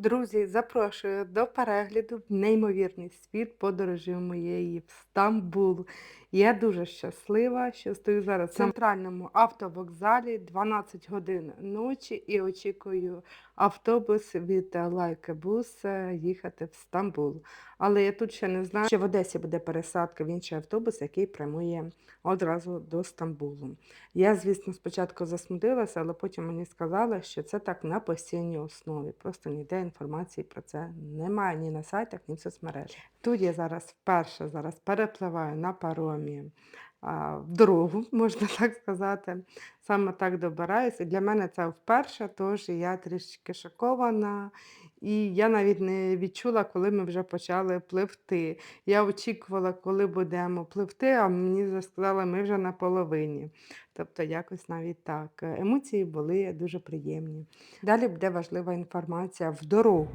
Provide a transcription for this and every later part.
Друзі, запрошую до перегляду в неймовірний світ подорожі моєї в Стамбул. Я дуже щаслива, що стою зараз в центральному автовокзалі 12 годин ночі і очікую автобус від Лайкебус їхати в Стамбул. Але я тут ще не знаю, що в Одесі буде пересадка в інший автобус, який прямує одразу до Стамбулу. Я, звісно, спочатку засмутилася, але потім мені сказали, що це так на постійній основі. Просто ніде інформації про це немає ні на сайтах, ні в соцмережах. Тут я зараз вперше зараз перепливаю на паромі в дорогу, можна так сказати. Саме так добираюся. Для мене це вперше, тож я трішки шокована. І я навіть не відчула, коли ми вже почали пливти. Я очікувала, коли будемо пливти, а мені сказали, ми вже на половині. Тобто якось навіть так. Емоції були дуже приємні. Далі буде важлива інформація в дорогу.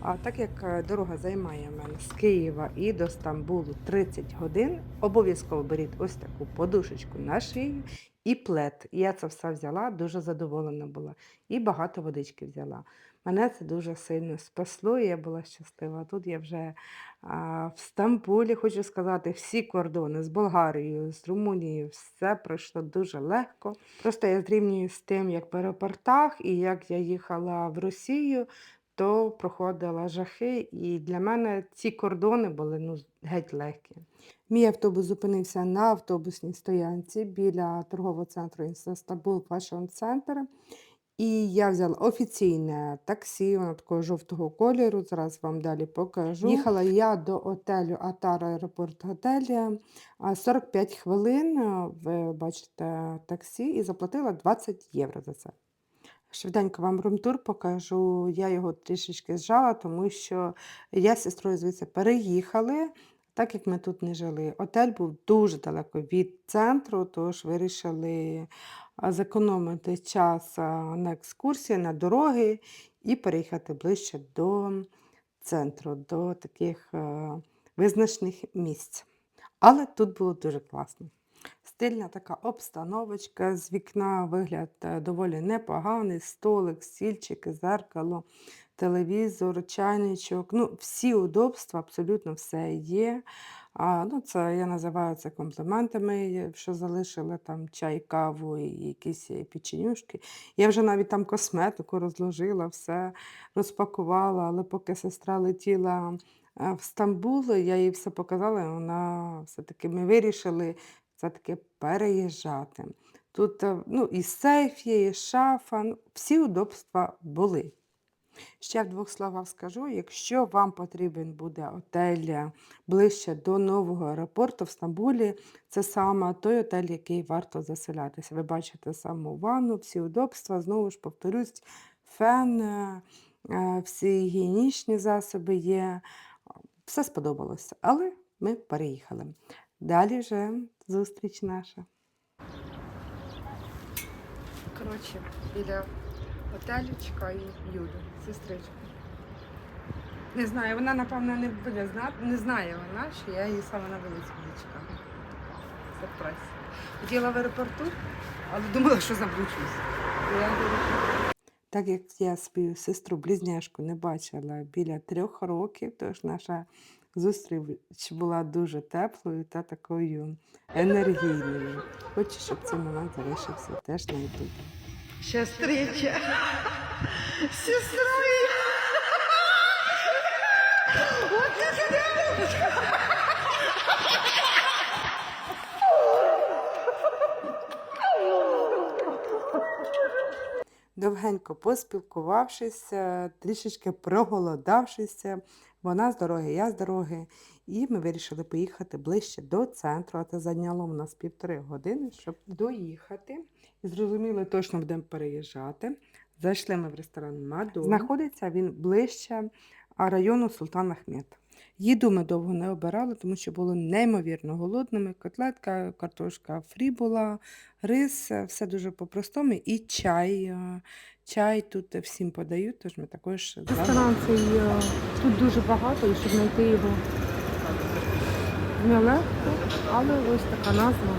А так як е, дорога займає мене з Києва і до Стамбулу 30 годин, обов'язково беріть ось таку подушечку на шию і плед. Я це все взяла, дуже задоволена була. І багато водички взяла. Мене це дуже сильно спасло, і я була щаслива. Тут я вже а, в Стамбулі, хочу сказати, всі кордони з Болгарією, з Румунією, все пройшло дуже легко. Просто я зрівнюю з тим, як в аеропортах і як я їхала в Росію, то проходила жахи, і для мене ці кордони були ну, геть легкі. Мій автобус зупинився на автобусній стоянці біля торгового центру Стамбул Fashion Center. І я взяла офіційне таксі, воно такого жовтого кольору. Зараз вам далі покажу. Їхала я до отелю Атар Аеропорт Готелі. 45 хвилин. Ви бачите таксі, і заплатила 20 євро за це. Швиденько вам румтур покажу. Я його трішечки зжала, тому що я з сестрою звідси переїхали, так як ми тут не жили. Отель був дуже далеко від центру, тож вирішили зекономити час на екскурсії, на дороги і переїхати ближче до центру, до таких визначних місць. Але тут було дуже класно. Стильна така обстановочка, з вікна вигляд е, доволі непоганий, столик, стільчики, зеркало, телевізор, чайничок. Ну, всі удобства, абсолютно все є. А, ну, це я називаю це компліментами, є, що залишили там чай, каву і якісь е, печенюшки. Я вже навіть там косметику розложила, все розпакувала, але поки сестра летіла е, в Стамбул, я їй все показала, і вона все-таки ми вирішили все-таки переїжджати. Тут е, ну, і сейф є, і шафа, ну, всі удобства були. Ще в двох словах скажу, якщо вам потрібен буде отель е, ближче до нового аеропорту в Стамбулі, це саме той отель, який варто заселятися. Ви бачите саму ванну, всі удобства, знову ж повторюсь, фен, е, всі гігієнічні засоби є. Все сподобалося, але ми переїхали. Далі вже зустріч наша. Коротше, біля готелю чекаю Юлю, сестричку. Не знаю, вона, напевно, не буде знати, не знає вона, що я її саме на вулиці буду чекати. Сюрприз. Хотіла в аеропорту, але думала, що заблучусь. Я так як я свою сестру близняшку не бачила біля трьох років, тож наша зустріч була дуже теплою та такою енергійною. Хочу, щоб цей момент залишився теж на ютубі. Сестрича! Сестра! Вот ты Довгенько поспілкувавшися, трішечки проголодавшися, вона з дороги, я з дороги, і ми вирішили поїхати ближче до центру, а це зайняло у нас півтори години, щоб доїхати. Зрозуміли, точно будемо переїжджати. Зайшли ми в ресторан Мадон. Знаходиться він ближче району Султан Ахмед. Їду ми довго не обирали, тому що було неймовірно голодними. Котлетка, картошка фрі була, рис, е, все дуже по-простому. І чай. е, Чай тут всім подають, тож ми також Ресторан цей е, тут дуже багато, і щоб знайти його нелегко, але ось така назва.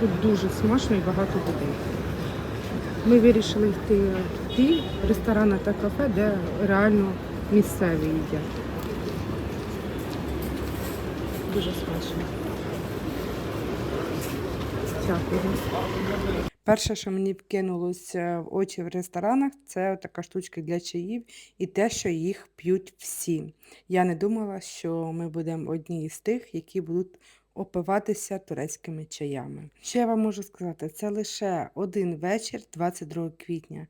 Тут дуже смачно і багато людей. Ми вирішили йти знайти ресторани та кафе, де реально місцеві їдять. Дуже смачно. Дякую. Перше, що мені вкинулося в очі в ресторанах, це така штучка для чаїв і те, що їх п'ють всі. Я не думала, що ми будемо одні з тих, які будуть опиватися турецькими чаями. Що я вам можу сказати? Це лише один вечір, 22 квітня,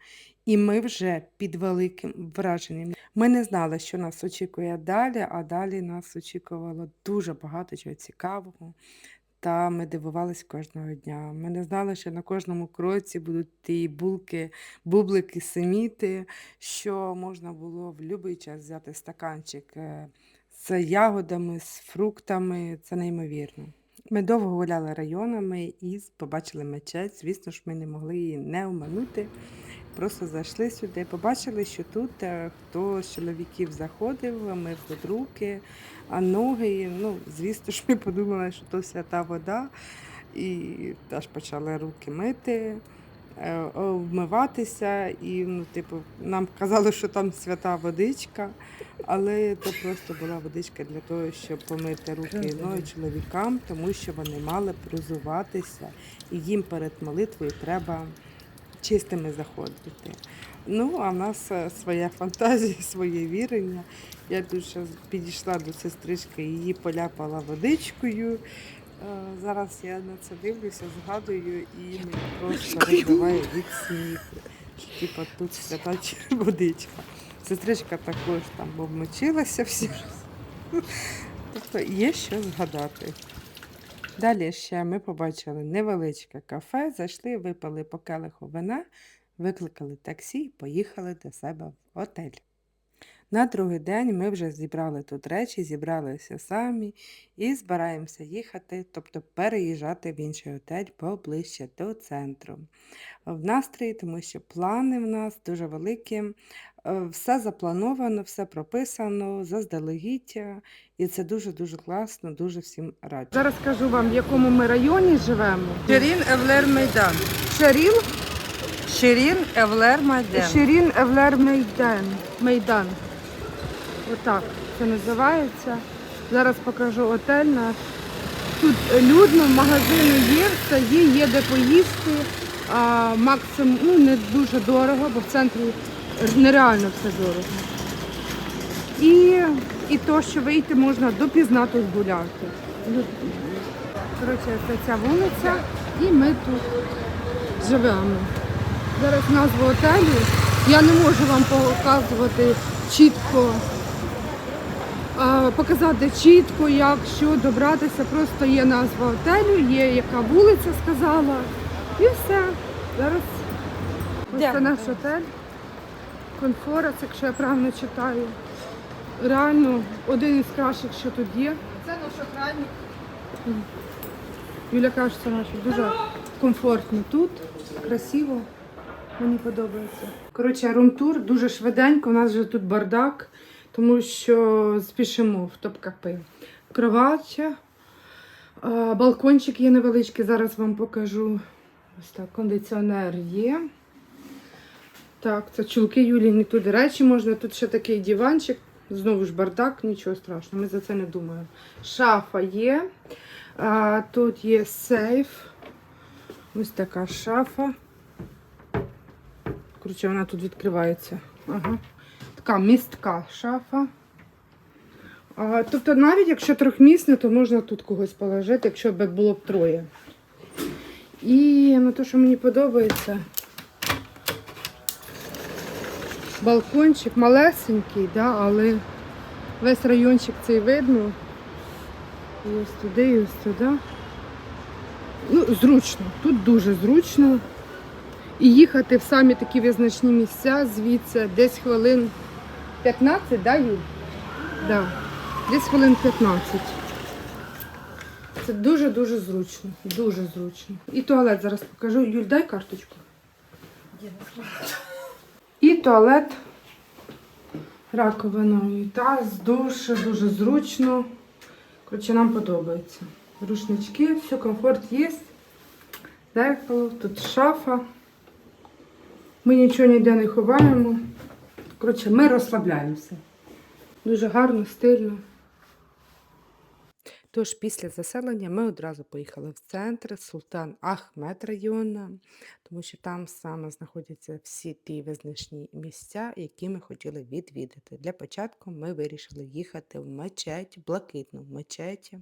і ми вже під великим враженням. Ми не знали, що нас очікує далі, а далі нас очікувало дуже багато чого цікавого. Та ми дивувались кожного дня. Ми не знали, що на кожному кроці будуть ті булки, бублики, семіти, що можна було в будь-який час взяти стаканчик е, з ягодами, з фруктами. Це неймовірно. Ми довго гуляли районами і побачили мечеть. Звісно ж, ми не могли її не оминути. Просто зайшли сюди, побачили, що тут е, хто з чоловіків заходив, мив тут руки, а ноги, ну, звісно ж, ми подумали, що то свята вода, і теж почали руки мити, вмиватися. І, ну, типу, нам казали, що там свята водичка, але то просто була водичка для того, щоб помити руки і ноги чоловікам, тому що вони мали прозуватися, і їм перед молитвою треба чистими заходити. Ну, а в нас е, своя фантазія, своє вірення. Я дуже підійшла до сестрички, її поляпала водичкою. Е, Зараз я на це дивлюся, згадую і мені просто розбиває від сміху. Типа тут свята водичка. Сестричка також там обмочилася всі. Тобто є що згадати. Далі ще ми побачили невеличке кафе, зайшли, випили по келиху вина, викликали таксі і поїхали до себе в готель. На другий день ми вже зібрали тут речі, зібралися самі і збираємося їхати, тобто переїжджати в інший готель поближче до центру. В настрої, тому що плани в нас дуже великі, е, все заплановано, все прописано, заздалегідь, і це дуже-дуже класно, дуже всім раджу. Зараз скажу вам, в якому ми районі живемо. Ширин Евлер Майдан. Шаріл, Ширин Евлер Майдан. Ширін Евлер Мейдан. Мейдан. Отак це називається. Зараз покажу отель наш. Тут людно, магазини є, все є, є де поїсти. А, максимум, ну не дуже дорого, бо в центрі нереально все дорого. І, і то, що вийти можна допізна тут гуляти. Коротше, це ця вулиця, і ми тут живемо. Зараз назву готелю. Я не можу вам показувати чітко, показати чітко, як що добратися. Просто є назва готелю, є яка вулиця сказала. І все. Зараз ось це наш готель. Конфорес, якщо я правильно читаю. Реально один із кращих, що тут є. Це наш охранник. Юля каже, що наш дуже комфортно тут, красиво. Мені подобається. Коротше, румтур дуже швиденько. У нас вже тут бардак, тому що спішимо в топкапи. Кровать, а, балкончик є невеличкий, зараз вам покажу. Ось так, кондиціонер є. Так, це чулки Юліні туди речі можна. Тут ще такий диванчик. Знову ж бардак, нічого страшного, ми за це не думаємо. Шафа є. А, тут є сейф. Ось така шафа. Коротше, вона тут відкривається. Ага. Така містка шафа. А, тобто, навіть якщо трьохмісне, то можна тут когось положити, якщо б було б троє. І ну, те, що мені подобається, балкончик малесенький, да, але весь райончик цей видно. І ось туди, і ось туди. Ну, зручно. Тут дуже зручно. І їхати в самі такі визначні місця звідси десь хвилин 15, да, Юль? Да. Десь хвилин 15. Це дуже-дуже зручно. Дуже зручно. І туалет зараз покажу. Юль, дай карточку. І туалет раковиною. Таз, душ, дуже зручно. Коротше, нам подобається. Рушнички, все, комфорт є. Зеркало, тут шафа. Ми нічого ніде не ховаємо. Коротше, ми розслабляємося. Дуже гарно, стильно. Тож після заселення ми одразу поїхали в центр Султан Ахмед району, тому що там саме знаходяться всі ті визначні місця, які ми хотіли відвідати. Для початку ми вирішили їхати в мечеть, блакитну мечеть,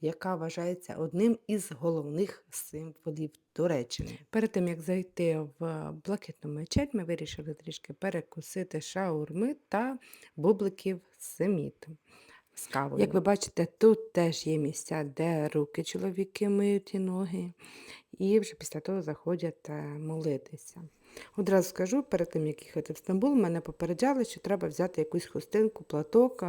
яка вважається одним із головних символів Туреччини. Перед тим як зайти в блакитну мечеть, ми вирішили трішки перекусити шаурми та бубликів семіт з кавою. Як ви бачите, тут теж є місця, де руки чоловіки миють і ноги, і вже після того заходять е, молитися. Одразу скажу, перед тим, як їхати в Стамбул, мене попереджали, що треба взяти якусь хустинку, платок.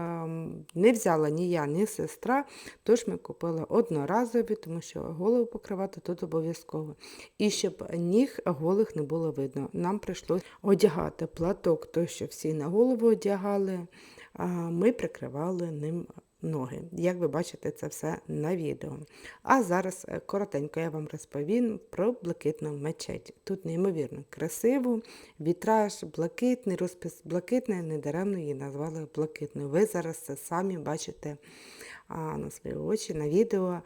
Не взяла ні я, ні сестра, тож ми купили одноразові, тому що голову покривати тут обов'язково. І щоб ніг голих не було видно, нам прийшлося одягати платок, той, що всі на голову одягали, а ми прикривали ним ноги. Як ви бачите, це все на відео. А зараз е, коротенько я вам розповім про блакитну мечеть. Тут неймовірно красиво, вітраж блакитний, розпис блакитний, недаремно її назвали блакитною. Ви зараз це самі бачите а, на свої очі на відео.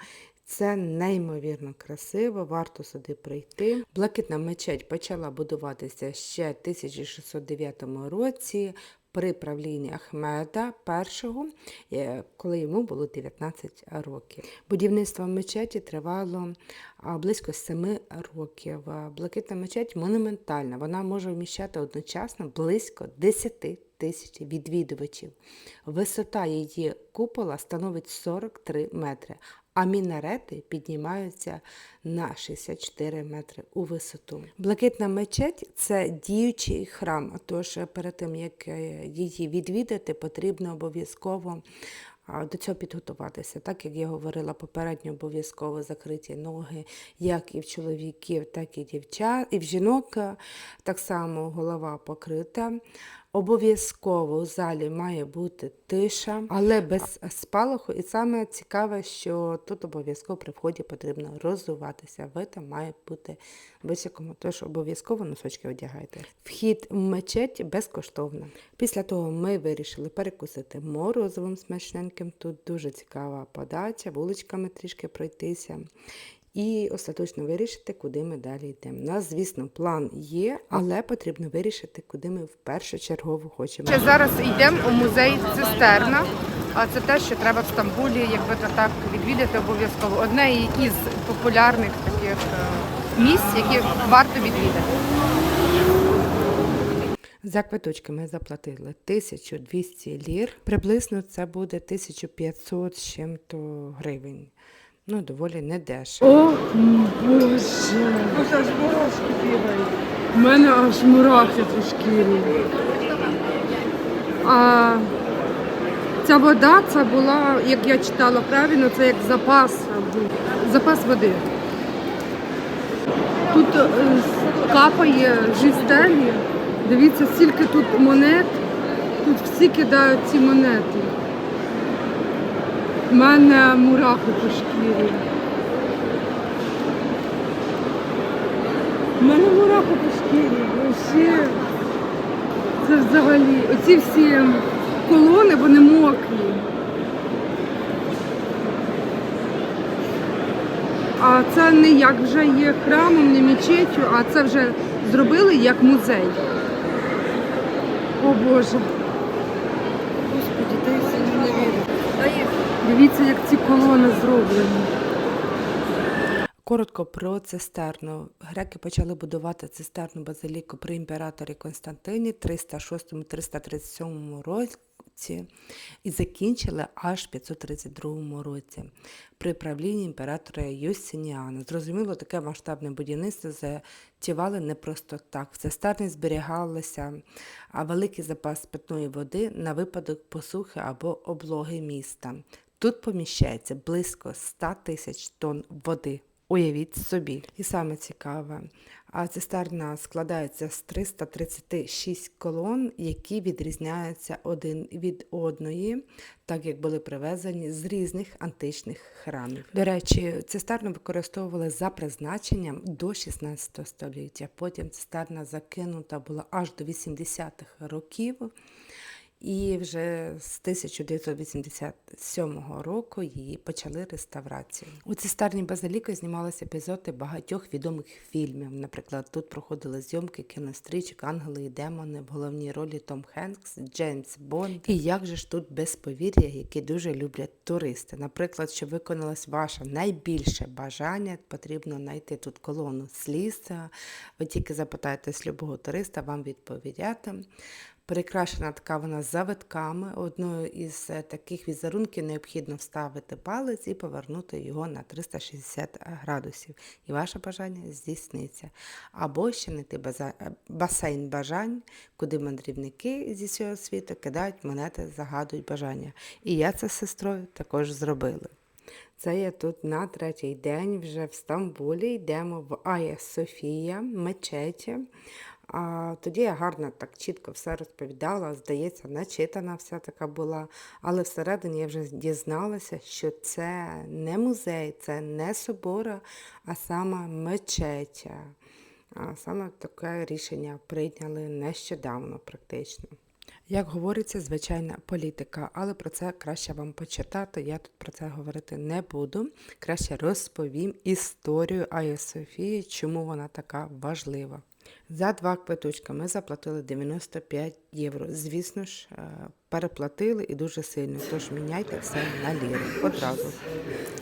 Це неймовірно красиво, варто сюди прийти. Блакитна мечеть почала будуватися ще в 1609 році при правлінні Ахмеда І, е, коли йому було 19 років. Будівництво мечеті тривало близько 7 років. Блакитна мечеть монументальна, вона може вміщати одночасно близько 10 тисяч відвідувачів. Висота її купола становить 43 метри, а мінарети піднімаються на 64 метри у висоту. Блакитна мечеть це діючий храм, тож перед тим як е, її відвідати, потрібно обов'язково до цього підготуватися. Так як я говорила попередньо, обов'язково закриті ноги, як і в чоловіків, так і дівчат, і в жінок так само голова покрита. Обов'язково у залі має бути тиша, але без спалаху. І саме цікаве, що тут обов'язково при вході потрібно розуватися. Ви там має бути високому, тож обов'язково носочки одягайте. Вхід в мечеть безкоштовно. Після того ми вирішили перекусити морозивом смачненьким. Тут дуже цікава подача, вуличками трішки пройтися. І остаточно вирішити, куди ми далі йдемо. У нас, звісно, план є, але потрібно вирішити, куди ми в першу чергову хочемо. Ще зараз йдемо у музей Цистерна. А це те, що треба в Стамбулі, якби то так відвідати обов'язково. Одне із популярних таких е, місць, які варто відвідати. За квиточки ми заплатили 1200 лір. Приблизно це буде 1500 з чим-то гривень. Ну, доволі недешево. О, Боже! Аж мурашки бігають. У мене аж мурахи по шкірі. А ця вода, це була, як я читала правильно, це як запас був. Запас води. Тут е, капає жістелі. Дивіться, скільки тут монет. Тут всі кидають ці монети. У мене мурахи по шкірі. У мене мурахи по шкірі. Вообще. Це взагалі. Оці всі колони, вони мокрі. А це не як вже є храмом, не мечетю, а це вже зробили як музей. О Боже. Господи, та й сильно не вірю. Та їх Дивіться, як ці колони зроблені. Коротко про цистерну. Греки почали будувати цистерну базиліку при імператорі Константині 306-337 році і закінчили аж в 532 році при правлінні імператора Юстиніана. Зрозуміло, таке масштабне будівництво затівали не просто так. В цистерні зберігалися великий запас питної води на випадок посухи або облоги міста. Тут поміщається близько 100 тисяч тонн води Уявіть собі. І саме цікаве, а цистерна складається з 336 колон, які відрізняються один від одної, так як були привезені з різних античних храмів. До речі, цистерну використовували за призначенням до 16 століття. Потім цистерна закинута була аж до 80-х років. І вже з 1987 року її почали реставрацію. У цистерні Базиліка знімалися епізоди багатьох відомих фільмів. Наприклад, тут проходили зйомки кінострічок Ангели і демони в головній ролі Том Хенкс, Джеймс Бонд. І як же ж тут без повір'я, які дуже люблять туристи. Наприклад, щоб виконалось ваше найбільше бажання, потрібно знайти тут колону сліз. Ви тільки запитаєтесь любого туриста, вам відповідятимуть. Прикрашена така вона завитками. Одною із е, таких візерунків необхідно вставити палець і повернути його на 360 градусів. І ваше бажання здійсниться. Або ще база- е, басейн бажань, куди мандрівники зі всього світу кидають монети, загадують бажання. І я це з сестрою також зробили. Це я тут на третій день вже в Стамбулі. Йдемо в Ая Софія, мечеті. А тоді я гарно так чітко все розповідала, здається, начитана вся така була. Але всередині я вже дізналася, що це не музей, це не собора, а саме мечетя. А саме таке рішення прийняли нещодавно практично. Як говориться, звичайна політика, але про це краще вам почитати. Я тут про це говорити не буду. Краще розповім історію Айя Софії, чому вона така важлива. За два квиточка ми заплатили 95 євро. Звісно ж, е, переплатили і дуже сильно. Тож міняйте все на ліри одразу.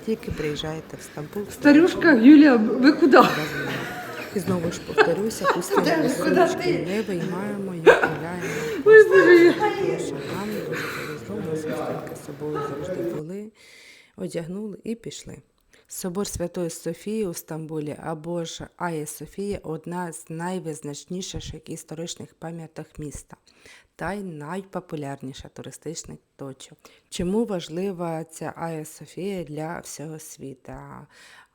Тільки приїжджаєте в Стамбул. Старюшка Юлія, ви куди? І знову ж повторюся, пустимо сумочки, не виймаємо і гуляємо. Повезло, у з собою завжди були, одягнули і пішли. Собор Святої Софії у Стамбулі або ж Ая Софія одна з найвизначніших історичних пам'яток міста та й найпопулярніша туристична точка. Чому важлива ця Ая Софія для всього світу?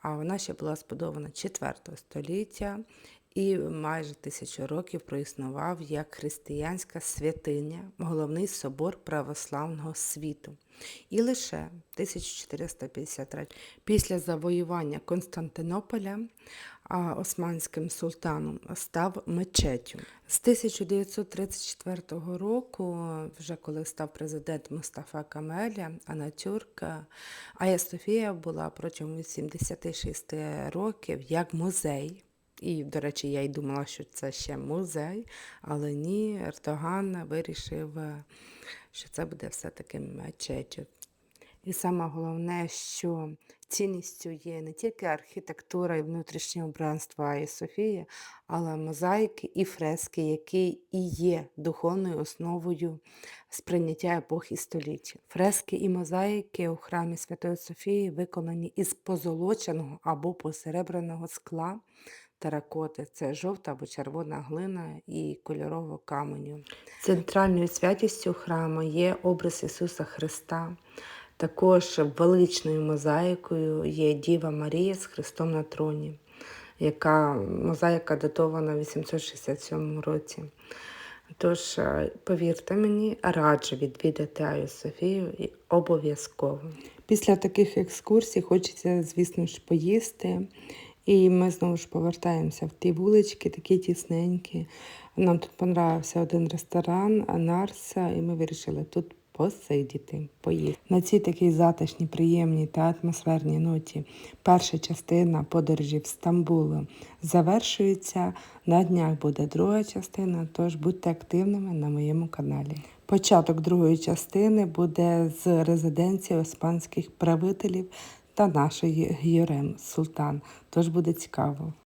А вона ще була збудована 4 століття і майже тисячу років проіснував як християнська святиня, головний собор православного світу. І лише 1453 після завоювання Константинополя османським султаном став мечетю. З 1934 року, вже коли став президент Мустафа Камеля, Анатюрк, Ая Софія була протягом 86 років як музей. І, до речі, я й думала, що це ще музей, але ні, Ердоган вирішив, е, що це буде все-таки мечетю. І саме головне, що цінністю є не тільки архітектура і внутрішнє убранство Аї Софії, але мозаїки і фрески, які і є духовною основою сприйняття епох і століть. Фрески і мозаїки у храмі Святої Софії виконані із позолоченого або посеребреного скла теракоти. Це жовта або червона глина і кольорового каменю. Центральною святістю храму є образ Ісуса Христа. Також величною мозаїкою є Діва Марія з Христом на троні, яка мозаїка датована в 867 році. Тож, е, повірте мені, раджу відвідати Аю Софію і обов'язково. Після таких екскурсій хочеться, звісно ж, поїсти. І ми знову ж повертаємося в ті вулички, такі тісненькі. Нам тут понравився один ресторан, Анарса, і ми вирішили тут посидіти, поїсти. На цій такій затишній, приємній та атмосферній ноті перша частина подорожі в Стамбулу завершується. На днях буде друга частина, тож будьте активними на моєму каналі. Початок другої частини буде з резиденції османських правителів та нашої Гюрем Султан. Тож буде цікаво.